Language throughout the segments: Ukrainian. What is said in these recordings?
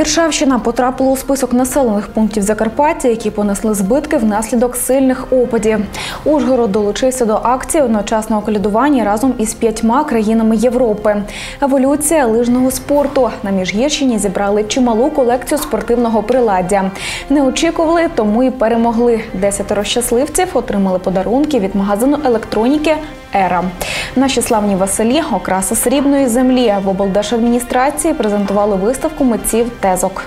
Іршавщина потрапила у список населених пунктів Закарпаття, які понесли збитки внаслідок сильних опадів. Ужгород долучився до акції одночасного колядування разом із п'ятьма країнами Європи. Еволюція лижного спорту на міжгірщині зібрали чималу колекцію спортивного приладдя. Не очікували, тому і перемогли. Десятеро щасливців отримали подарунки від магазину електроніки Ера. Наші славні Василі, окраса срібної землі в облдержадміністрації презентували виставку митців тезок.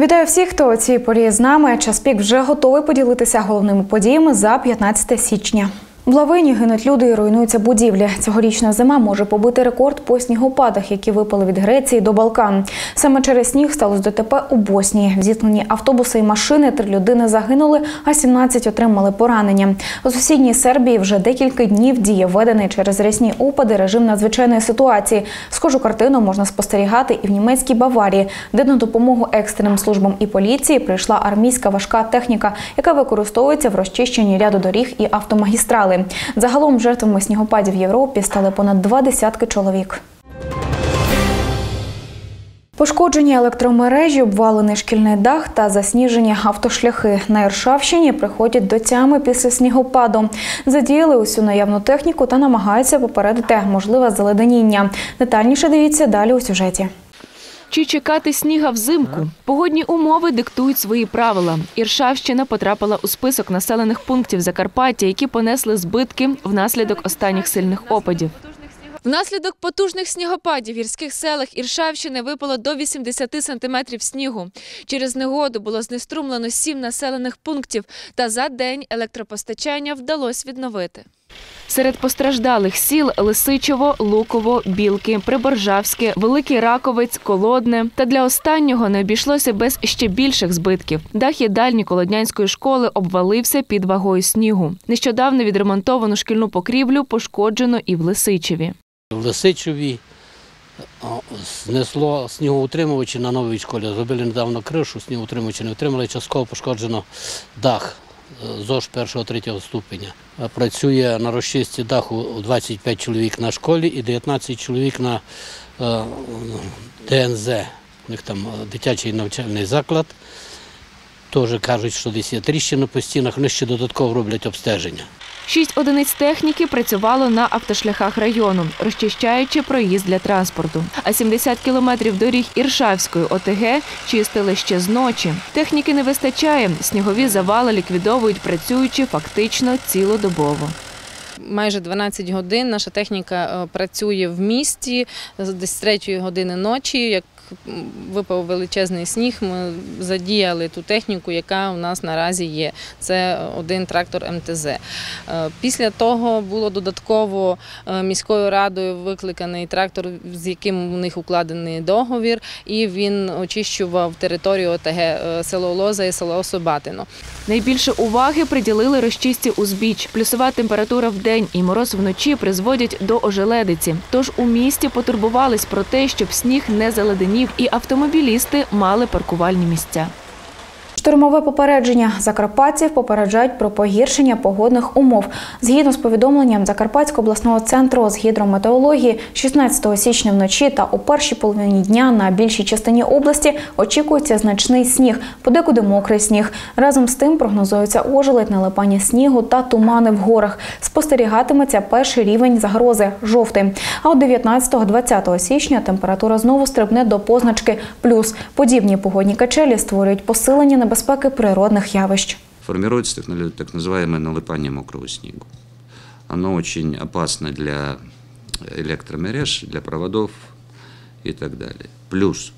Вітаю всіх, хто у цій порі з нами. Час пік вже готовий поділитися головними подіями за 15 січня. В лавині гинуть люди і руйнуються будівлі. Цьогорічна зима може побити рекорд по снігопадах, які випали від Греції до Балкан. Саме через сніг сталося ДТП у Боснії. В зіткненні автобуси і машини три людини загинули, а 17 отримали поранення. У сусідній Сербії вже декілька днів діє введений через рясні опади режим надзвичайної ситуації. Схожу картину можна спостерігати і в німецькій Баварії, де на допомогу екстреним службам і поліції прийшла армійська важка техніка, яка використовується в розчищенні ряду доріг і автомагістрали. Загалом жертвами снігопадів в Європі стали понад два десятки чоловік. Пошкоджені електромережі, обвалений шкільний дах та засніжені автошляхи. На Іршавщині приходять до тями після снігопаду. Задіяли усю наявну техніку та намагаються попередити можливе заледеніння. Детальніше дивіться далі у сюжеті. Чи чекати сніга взимку? Погодні умови диктують свої правила. Іршавщина потрапила у список населених пунктів Закарпаття, які понесли збитки внаслідок останніх сильних опадів. Внаслідок потужних снігопадів в гірських селах Іршавщини випало до 80 сантиметрів снігу. Через негоду було знеструмлено сім населених пунктів, та за день електропостачання вдалося відновити. Серед постраждалих сіл Лисичево, Луково, Білки, Приборжавське, Великий Раковець, Колодне. Та для останнього не обійшлося без ще більших збитків. Дах їдальні Колоднянської школи обвалився під вагою снігу. Нещодавно відремонтовану шкільну покрівлю пошкоджено і в Лисичеві. В Лисичеві знесло снігоутримувачі на новій школі. Зробили недавно кришу, снігоутримувачі не отримали, частково пошкоджено дах ЗОЖ першого-третього ступеня. Е, Працює на розчисті даху 25 чоловік на школі і 19 чоловік на е, ДНЗ. У них там е, дитячий навчальний заклад. Теж кажуть, що десь є тріщини по стінах, вони ще додатково роблять обстеження. Шість одиниць техніки працювало на автошляхах району, розчищаючи проїзд для транспорту. А 70 кілометрів доріг Іршавської ОТГ чистили ще з ночі. Техніки не вистачає. Снігові завали ліквідовують, працюючи фактично цілодобово. Майже 12 годин наша техніка е, працює в місті з десь з 3 години ночі. Як випав величезний сніг, ми задіяли ту техніку, яка у нас наразі є. Це один трактор МТЗ. Е, Після того було додатково е, міською радою викликаний трактор, з яким у них укладений договір, і він очищував територію ОТГ е, село Лоза і село Собатино. Найбільше уваги приділили розчисті узбіч. Плюсова температура в день і мороз вночі призводять до ожеледиці. Тож у місті потурбувались про те, щоб сніг не заледенів, і автомобілісти мали паркувальні місця. Штормове попередження закарпатців попереджають про погіршення погодних умов. Згідно з повідомленням Закарпатського обласного центру з гідрометеорології, 16 січня вночі та у першій половині дня на більшій частині області очікується значний сніг, подекуди мокрий сніг. Разом з тим прогнозується ожеледь, налипання снігу та тумани в горах. Спостерігатиметься перший рівень загрози жовтий. А от 19-20 січня температура знову стрибне до позначки плюс. Подібні погодні качелі створюють посилення небезпеки природних явищ. формируется так, называемое налипание мокрого снегу. Оно очень опасно для электромереж, для проводов и так далее. Плюс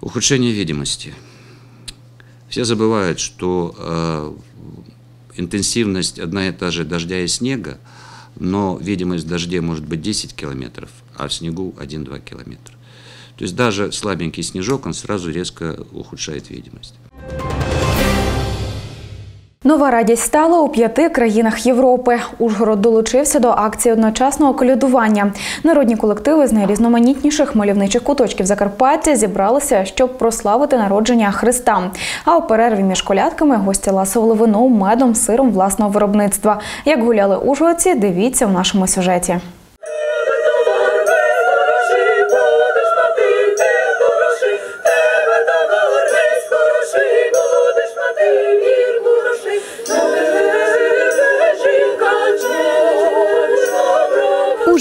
ухудшение видимости. Все забывают, что э, интенсивность одна и та же дождя и снега, но видимость в дожде может быть 10 километров, а в снегу 1-2 километра. То есть даже слабенький снежок, он сразу резко ухудшает видимость. Нова радість стала у п'яти країнах Європи. Ужгород долучився до акції одночасного колядування. Народні колективи з найрізноманітніших мальовничих куточків Закарпаття зібралися, щоб прославити народження Христа. А у перерві між колядками гості ласували вино медом, сиром власного виробництва. Як гуляли ужгородці, дивіться в нашому сюжеті.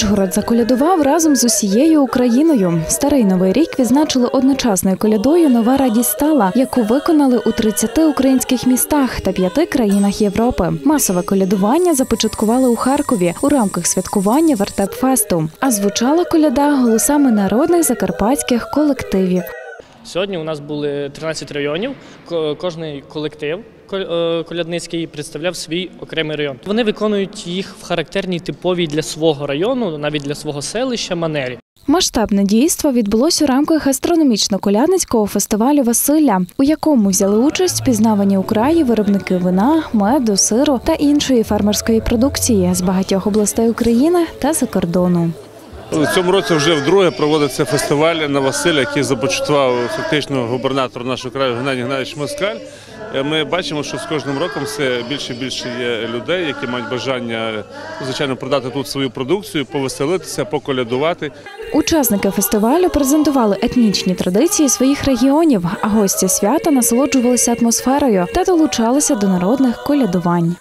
Ужгород заколядував разом з усією Україною. Старий новий рік відзначили одночасною колядою Нова радість стала, яку виконали у 30 українських містах та п'яти країнах Європи. Масове колядування започаткували у Харкові у рамках святкування вертепфесту. А звучала коляда голосами народних закарпатських колективів. Сьогодні у нас були 13 районів. Кожний колектив ко- колядницький представляв свій окремий район. Вони виконують їх в характерній типовій для свого району, навіть для свого селища манері. Масштабне дійство відбулось у рамках гастрономічно-колядницького фестивалю Василя, у якому взяли участь пізнавані у краї виробники вина, меду, сиру та іншої фермерської продукції з багатьох областей України та за кордону. У цьому році вже вдруге проводиться фестиваль на Василя, який започаткував фактично губернатор нашого краю Геннадій Геннадійович Москаль. Е, Ми бачимо, що з кожним роком все більше і більше є людей, які мають бажання звичайно продати тут свою продукцію, повеселитися, поколядувати. Учасники фестивалю презентували етнічні традиції своїх регіонів, а гості свята насолоджувалися атмосферою та долучалися до народних колядувань.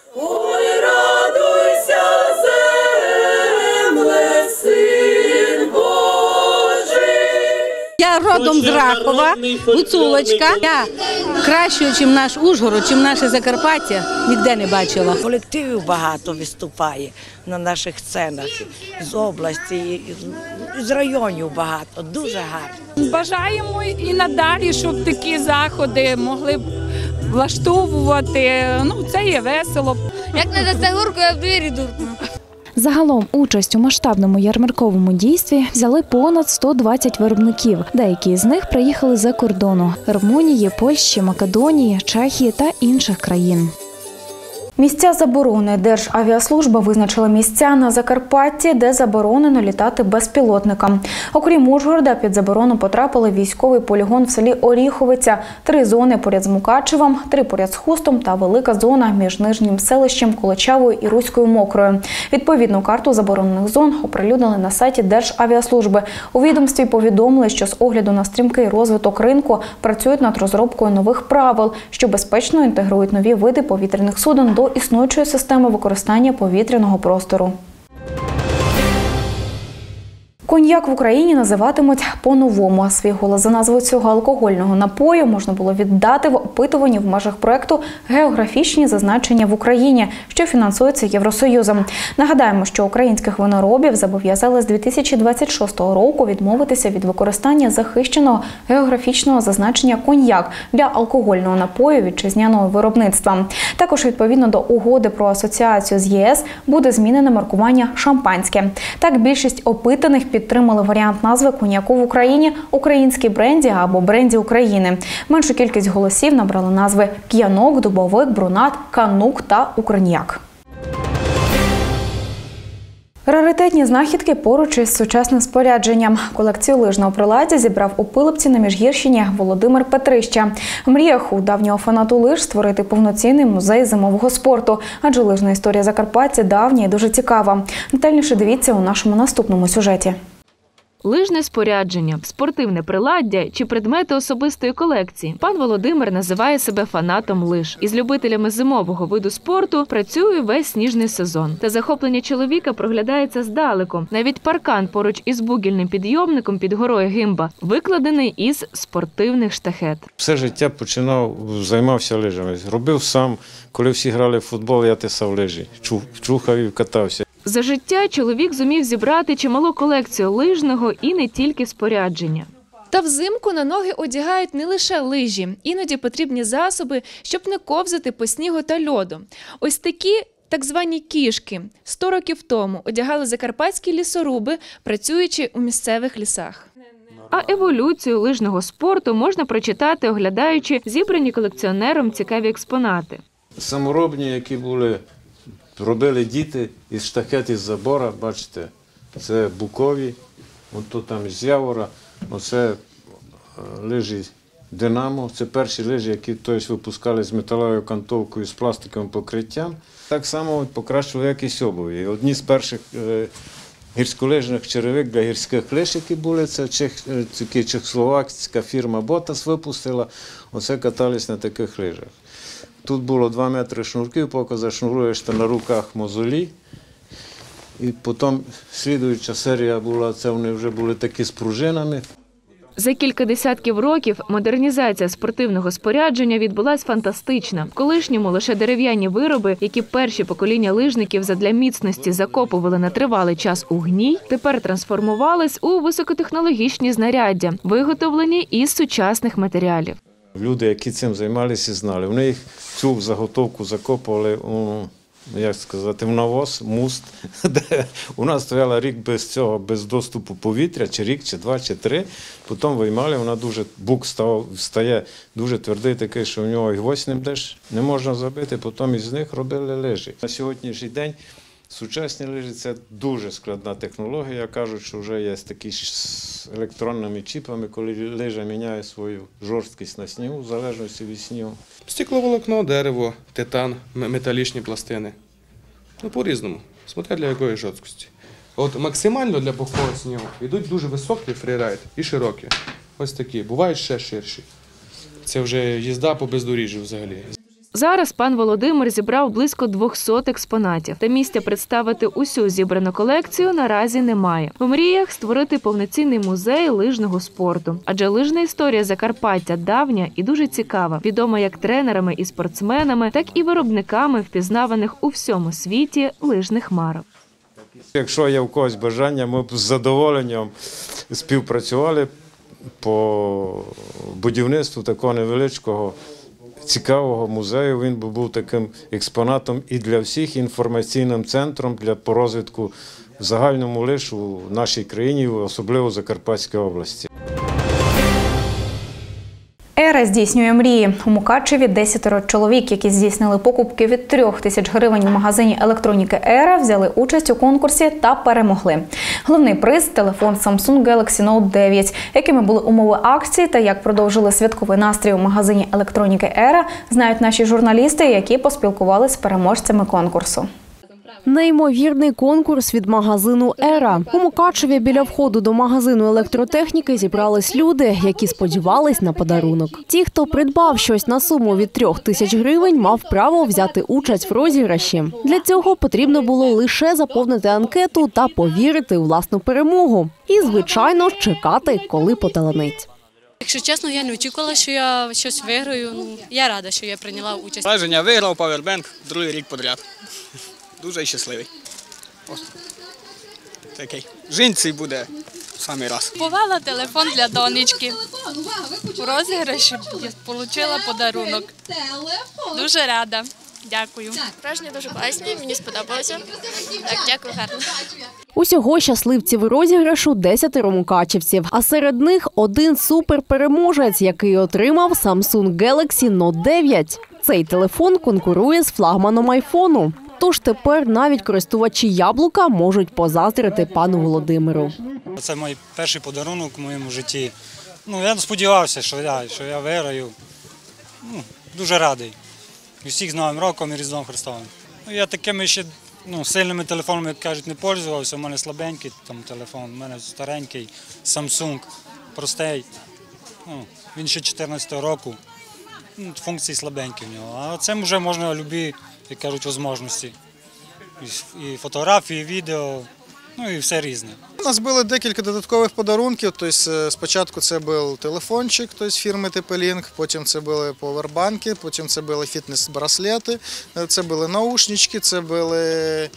Я родом з Рахова, гуцулочка. Я кращого, ніж наш Ужгород, чим наше Закарпаття, ніде не бачила. Колективів багато виступає на наших сценах з області, з- районів багато, дуже гарно. Бажаємо і надалі, щоб такі заходи могли влаштовувати. Ну, це є весело. Як не дасте гурку, я в двері дуркну. Загалом участь у масштабному ярмарковому дійстві взяли понад 120 виробників. Деякі з них приїхали за кордону Румунії, Польщі, Македонії, Чехії та інших країн. Місця заборони Державіаслужба визначила місця на Закарпатті, де заборонено літати безпілотникам. Окрім Ужгорода, під заборону потрапили військовий полігон в селі Оріховиця, три зони поряд з Мукачевом, три поряд з Хустом та велика зона між нижнім селищем Колочавою і Руською Мокрою. Відповідну карту заборонених зон оприлюднили на сайті Державіаслужби. У відомстві повідомили, що з огляду на стрімкий розвиток ринку працюють над розробкою нових правил, що безпечно інтегрують нові види повітряних суден до існуючої системи використання повітряного простору. Коньяк в Україні називатимуть по-новому. Свій голос за назвою цього алкогольного напою можна було віддати в опитуванні в межах проекту Географічні зазначення в Україні, що фінансується Євросоюзом. Нагадаємо, що українських виноробів зобов'язали з 2026 року відмовитися від використання захищеного географічного зазначення коньяк для алкогольного напою вітчизняного виробництва. Також відповідно до угоди про асоціацію з ЄС буде змінене маркування шампанське. Так більшість опитаних підтримали варіант назви коньяку в Україні український бренді або бренді України. Меншу кількість голосів набрали назви к'янок, дубовик, брунат, канук та укрньяк. Раритетні знахідки поруч із сучасним спорядженням. Колекцію лижного приладдя зібрав у Пилипці на Міжгірщині Володимир Петрища. Мріях у давнього фанату лиж створити повноцінний музей зимового спорту, адже лижна історія Закарпаття давня і дуже цікава. Детальніше дивіться у нашому наступному сюжеті. Лижне спорядження, спортивне приладдя чи предмети особистої колекції. Пан Володимир називає себе фанатом лиж. Із любителями зимового виду спорту працює весь сніжний сезон. Та захоплення чоловіка проглядається здалеку. Навіть паркан поруч із бугільним підйомником під горою Гимба викладений із спортивних штахет. Все життя починав, займався лижами. Робив сам, коли всі грали в футбол, я тисав лижі, Чу- чухав і катався. За життя чоловік зумів зібрати чималу колекцію лижного і не тільки спорядження. Та взимку на ноги одягають не лише лижі, іноді потрібні засоби, щоб не ковзати по снігу та льоду. Ось такі. Так звані кішки 100 років тому одягали закарпатські лісоруби, працюючи у місцевих лісах. А еволюцію лижного спорту можна прочитати, оглядаючи зібрані колекціонером цікаві експонати. Саморобні, які були, робили діти із штахет із забора, бачите, це букові, от там з явора, оце е, лижі Динамо. Це перші лижі, які тобто, випускали з металевою кантовкою, з пластиковим покриттям. Так само покращили якість обуві. Одні з перших е, гірськолижних черевик для гірських лиж, які були, це чех, е, чехословацька фірма Ботас випустила. Оце катались на таких лижах. Тут було 2 метри шнурків, поки зашнуруєш на руках мозолі. І потім слідуюча серія була, це вони вже були такі з пружинами. За кілька десятків років модернізація спортивного спорядження відбулась фантастична. В колишньому лише дерев'яні вироби, які перші покоління лижників задля міцності закопували на тривалий час у гній, тепер трансформувались у високотехнологічні знаряддя, виготовлені із сучасних матеріалів. Люди, які цим займалися, знали. Вони їх цю заготовку закопували у, як сказати, в навоз, муст, де у нас стояла рік без цього, без доступу повітря, чи рік, чи два, чи три. Потім виймали, вона дуже, бук став, стає дуже твердий, такий, що в нього і гвоздь не не можна забити, потім із них робили лижі. На сьогоднішній день Сучасні лижі це дуже складна технологія. Кажуть, що вже є такі з електронними чіпами, коли лижа міняє свою жорсткість на снігу, в залежності від снігу. Стекловолокно, дерево, титан, металічні пластини. Ну, по-різному, смотря для якої жорсткості. От максимально для пухового снігу йдуть дуже високі фрірайд і широкі. Ось такі, бувають ще ширші. Це вже їзда по бездоріжжю взагалі. Зараз пан Володимир зібрав близько 200 експонатів. Та місця представити усю зібрану колекцію наразі немає. В мріях створити повноцінний музей лижного спорту. Адже лижна історія Закарпаття давня і дуже цікава, відома як тренерами і спортсменами, так і виробниками впізнаваних у всьому світі лижних марок. Якщо є в когось бажання, ми б з задоволенням співпрацювали по будівництву такого невеличкого. Цікавого музею він би був таким експонатом і для всіх інформаційним центром для розвитку в загальному лише в нашій країні, особливо Закарпатській області. Ера здійснює мрії. У Мукачеві 10 чоловік, які здійснили покупки від 3 тисяч гривень в магазині електроніки Ера, взяли участь у конкурсі та перемогли. Головний приз телефон Samsung Galaxy Note 9. Якими були умови акції та як продовжили святковий настрій у магазині електроніки Ера, знають наші журналісти, які поспілкувалися з переможцями конкурсу. Неймовірний конкурс від магазину Ера у Мукачеві біля входу до магазину електротехніки зібрались люди, які сподівались на подарунок. Ті, хто придбав щось на суму від трьох тисяч гривень, мав право взяти участь в розіграші. Для цього потрібно було лише заповнити анкету та повірити у власну перемогу. І, звичайно, чекати, коли поталанить. Якщо чесно, я не очікувала, що я щось виграю. Ну я рада, що я прийняла участь. Враження виграв Powerbank другий рік подряд. Дуже щасливий. Просто такий. Жінці буде в самий раз. Купувала телефон для донечки. У розіграші отримала подарунок. Дуже рада. Дякую. Враження дуже класні, мені сподобалося. Так, дякую, гарно. Усього щасливців розіграшу десятеро мукачівців, а серед них один суперпереможець, який отримав Samsung Galaxy Note 9. Цей телефон конкурує з флагманом айфону. Тож тепер навіть користувачі яблука можуть позаздрити пану Володимиру. Це мій перший подарунок у моєму житті. Ну, я сподівався, що я, що я виграю. Ну, дуже радий. І всіх з Новим роком і Різдвом Христовим. Ну, я такими ще ну, сильними телефонами, як кажуть, не пользувався. У мене слабенький там телефон, у мене старенький Samsung, простий. Ну, він ще 14 року. Ну, функції слабенькі в нього. А цим вже можна любі, як кажуть, можливості. І, фотографії, і відео, ну і все різне. У нас було декілька додаткових подарунків. Тобто, е, спочатку це був телефончик тобто, фірми TP-Link, потім це були повербанки, потім це були фітнес-браслети, е, це були наушнички, це були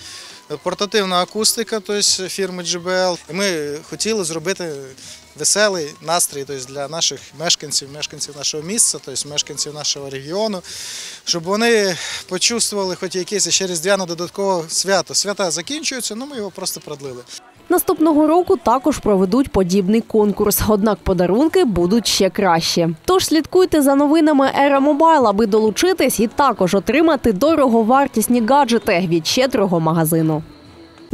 портативна акустика тобто, фірми JBL. Ми хотіли зробити веселий настрій тобто, для наших мешканців, мешканців нашого місця, тобто мешканців нашого регіону, щоб вони почувствували хоч якесь ще різдвяне додаткове свято. Свята закінчуються, ну ми його просто продлили. Наступного року також проведуть подібний конкурс, однак подарунки будуть ще кращі. Тож слідкуйте за новинами Ера Мобайл, аби долучитись і також отримати дороговартісні гаджети від щедрого магазину.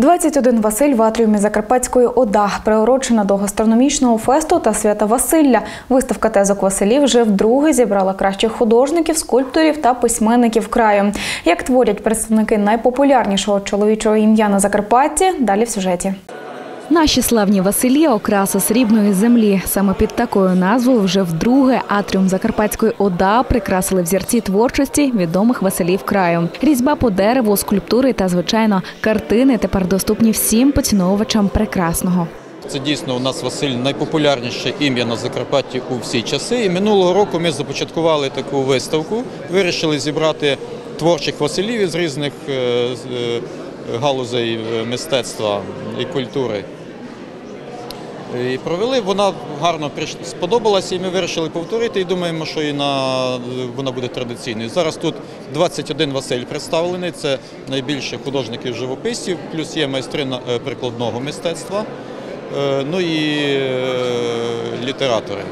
21 Василь в атріумі Закарпатської ОДА, приурочена до гастрономічного фесту та свята Василля. Виставка тезок Василів вже вдруге зібрала кращих художників, скульпторів та письменників краю. Як творять представники найпопулярнішого чоловічого ім'я на Закарпатті, далі в сюжеті. Наші славні Василі окраса срібної землі. Саме під такою назвою вже вдруге атріум Закарпатської ОДА прикрасили взірці творчості відомих Василів краю. Різьба по дереву, скульптури та звичайно картини тепер доступні всім поціновувачам прекрасного. Це дійсно у нас Василь найпопулярніше ім'я на Закарпатті у всі часи. І минулого року ми започаткували таку виставку. Вирішили зібрати творчих Василів із різних е, е, галузей е, мистецтва і культури. І провели, вона гарно сподобалася, і ми вирішили повторити. І думаємо, що і на вона буде традиційною. Зараз тут 21 Василь представлений. Це найбільше художників живописців, плюс є майстри е, прикладного мистецтва, е, ну і е, літератори.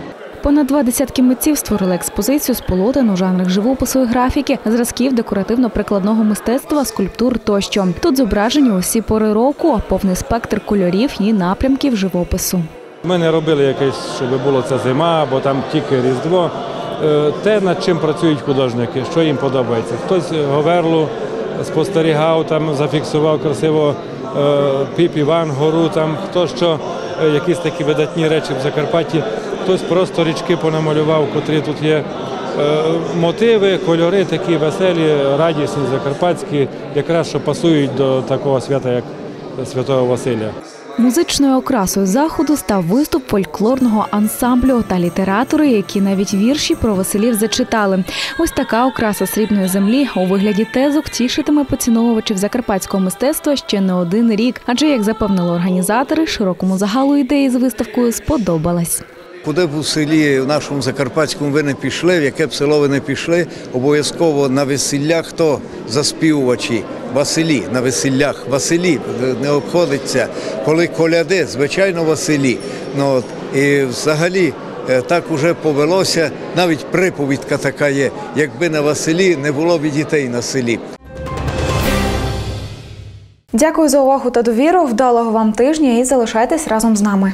Понад два десятки митців створили експозицію з полотен у жанрах живопису і графіки, зразків декоративно-прикладного мистецтва, скульптур тощо. Тут зображені усі пори року, повний спектр кольорів і напрямків живопису. Ми не робили якесь, щоб було це зима, бо там тільки Різдво. Е, Те, над чим працюють художники, що їм подобається. Хтось Говерлу спостерігав, там зафіксував красиво е, Піп Іван гору, там хто що, е, якісь такі видатні речі в Закарпатті, хтось просто річки понамалював, котрі тут є. Е, Мотиви, кольори такі веселі, радісні, закарпатські, якраз що пасують до такого свята, як Святого Василя. Музичною окрасою заходу став виступ фольклорного ансамблю та літератори, які навіть вірші про Василів зачитали. Ось така окраса срібної землі у вигляді тезок тішитиме поціновувачів закарпатського мистецтва ще не один рік. Адже, як запевнили організатори, широкому загалу ідеї з виставкою сподобалась. Куди б у селі в нашому Закарпатському ви не пішли, в яке б село ви не пішли, обов'язково на весіллях хто заспівувачі, Василі на весіллях, Василі не обходиться, коли коляди, звичайно, Василі. Ну, і взагалі е, так уже повелося, навіть приповідка така є, якби на Василі не було б дітей на селі. Дякую за увагу та довіру. Вдалого вам тижня і залишайтесь разом з нами.